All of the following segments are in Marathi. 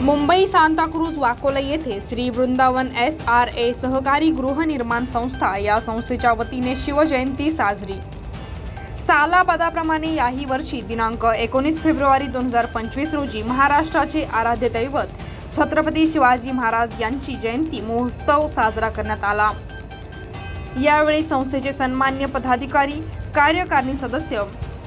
मुंबई सांताक्रूज वाकोला येथे Shri Vrindavan S R A सहकारी गृहनिर्माण संस्था या संस्थेच्या वतीने शिवजयंती साजरी. सालाबादाप्रमाणे याही वर्षी दिनांक एकोणीस फेब्रुवारी दोन हजार पंचवीस रोजी महाराष्ट्राचे आराध्य दैवत छत्रपती शिवाजी महाराज यांची जयंती महोत्सव साजरा करण्यात आला. यावेळी संस्थेचे सन्मान्य पदाधिकारी कार्यकारिणी सदस्य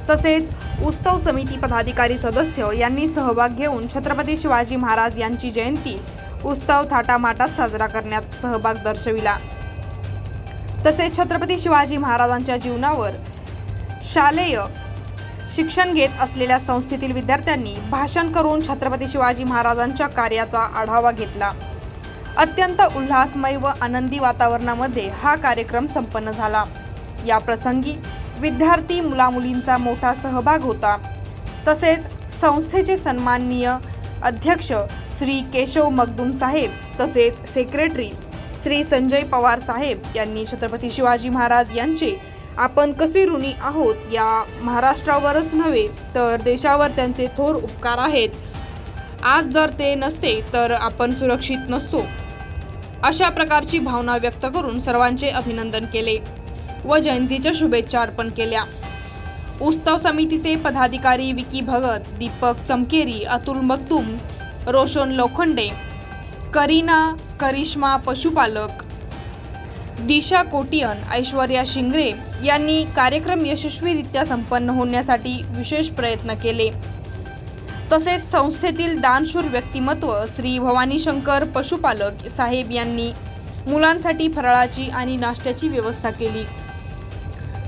तसेच उत्सव समिती पदाधिकारी सदस्य यांनी सहभाग घेऊन छत्रपती शिवाजी महाराज यांची जयंती उत्सव थाटामाटात साजरा करण्यात सहभाग दर्शविला. तसेच छत्रपती शिवाजी महाराजांच्या जीवनावर शालेय शिक्षण घेत असलेल्या संस्थेतील विद्यार्थ्यांनी भाषण करून छत्रपती शिवाजी महाराजांच्या कार्याचा आढावा घेतला. अत्यंत उल्हासमय व आनंदी वातावरणामध्ये हा कार्यक्रम संपन्न झाला. या प्रसंगी विद्यार्थी मुलामुलींचा मोठा सहभाग होता. तसेच संस्थेचे सन्माननीय अध्यक्ष श्री केशव मगदूम साहेब तसेच सेक्रेटरी श्री संजय पवार साहेब यांनी छत्रपती शिवाजी महाराज यांचे आपण कसे ऋणी आहोत या महाराष्ट्रावरच नव्हे तर देशावर त्यांचे थोर उपकार आहेत. आज जर ते नसते तर आपण सुरक्षित नसतो. अशा प्रकारची भावना व्यक्त करून सर्वांचे अभिनंदन केले. व जयंतीच्या शुभेच्छा अर्पण केल्या. उत्सव समितीचे पदाधिकारी विकी भगत दीपक चमकेरी अतुल मक्तुम रोशन लोखंडे करीना करिश्मा पशुपालक दिशा कोटियन ऐश्वर्या शिंगरे यांनी कार्यक्रम यशस्वीरित्या संपन्न होण्यासाठी विशेष प्रयत्न केले. तसेच संस्थेतील दानशूर व्यक्तिमत्व श्री भवानीशंकर पशुपालक साहेब यांनी मुलांसाठी फराळाची आणि नाश्त्याची व्यवस्था केली.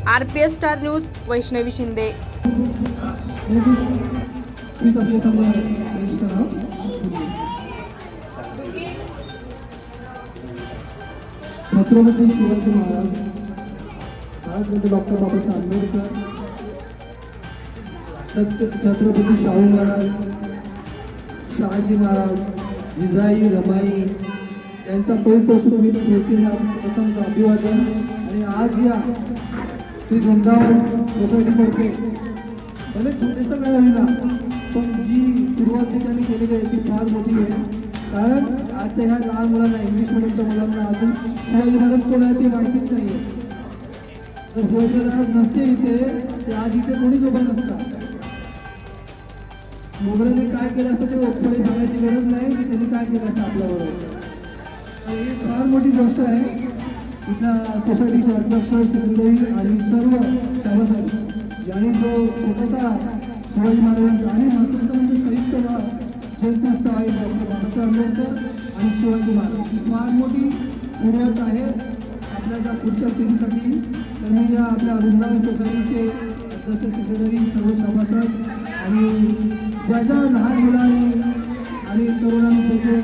R P S star news Vaishnavi Shinde. Chhatrapati Shivaji Maharaj Bharat Ratna doctor Babasaheb Ambedkar छत्र- छत्रपती शाहू महाराज शहाजी महाराज जिजाई रमाई यांच्या पवित्र स्मृती स्मृतींना प्रथम अभिवादन. आणि आज या श्री वृंदावन सोसायटीतर्फे भले छोटेसं काय होईना पण जी सुरुवात जी त्यांनी केलेली आहे ती फार मोठी आहे. कारण आजच्या ह्या लहान मुलांना इंग्लिश मिडियमच्या मुलांना अजून शिवाजी महाराज कोण आहे ते माहितीच नाही आहे तर शिवाजी महाराज नसते इथे ते आज इथे कोणीच उभं नसतात मोगलांनी काय केलं असतं ते पुढे सांगायची गरज नाही की त्यांनी काय केलं असतं आपल्याबरोबर. तर ही फार मोठी गोष्ट आहे. इथल्या सोसायटीचे अध्यक्ष श्रीदेवी आणि सर्व सभासद यांनी जो छोटासा शिवाजी महाराजांचा आणि महत्त्वाचं म्हणजे संयुक्त वा- आहे डॉक्टर बाबासाहेब आंबेडकर आणि शिवाजी महाराज. ही फार मोठी सुरुवात आहे आपल्या ज्या पुढच्या पिढीसाठी. तर मी या आपल्या वृंदावन सोसायटीचे अध्यक्ष सेक्रेटरी सर्व सभासद आणि ज्या ज्या लहान मुलांनी आणि तरुणांनी त्याचे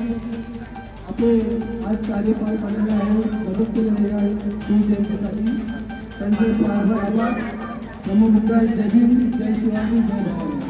आपले आज कार्यपाल पाडलेले आहे मदत केलेले आहे शिवजयंतीसाठी त्यांचे फार फार आभार. नमो बुद्धाय. जय भीम. जय शिवाजी. जय भारत.